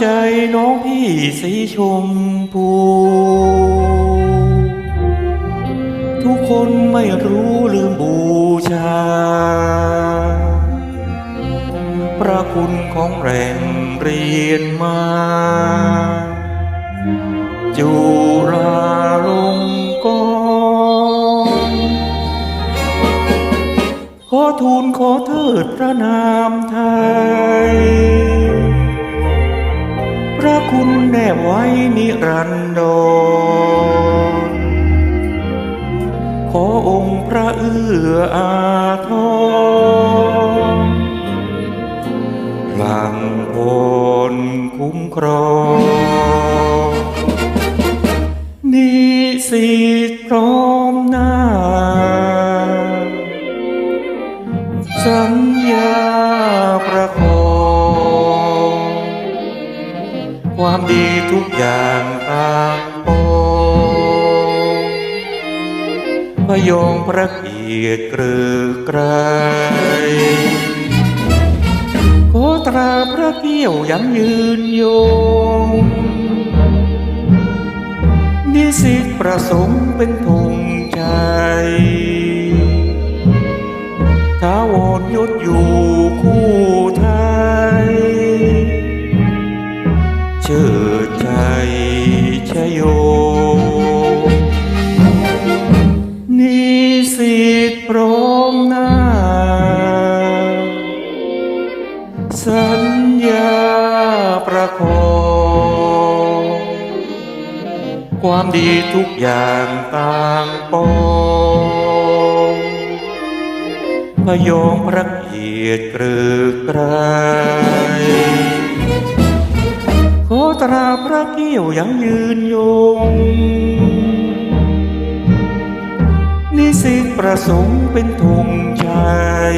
ใจน้องพี่สีชมพู ทุกคนไม่รู้ลืมบูชา พระคุณของแรงเรียนมา จุฬาลงกรขอทูลขอเทิดพระนามไทย คุณแนบไว้นิรันดร ขอองค์พระเอื้ออาทรหลังพลคุ้มครองนิสิตพร้อมหน้าสัญ ความดีทุกอย่างต่างปองพยองพระเกียรติเกลือไกรขอตราพระเกี้ยวยังยืนยง นิสิตประสงค์เป็นธงชัย เชิดใจชโย นิสิตพร้อมหน้า สัญญาประคองความดีทุกอย่างต่างปองพยองพระเกียรติเกลือกรข พระเกี้ยวยังยืนยง นิสิตประสงค์เป็นธงชัยท้าวรยศอยู่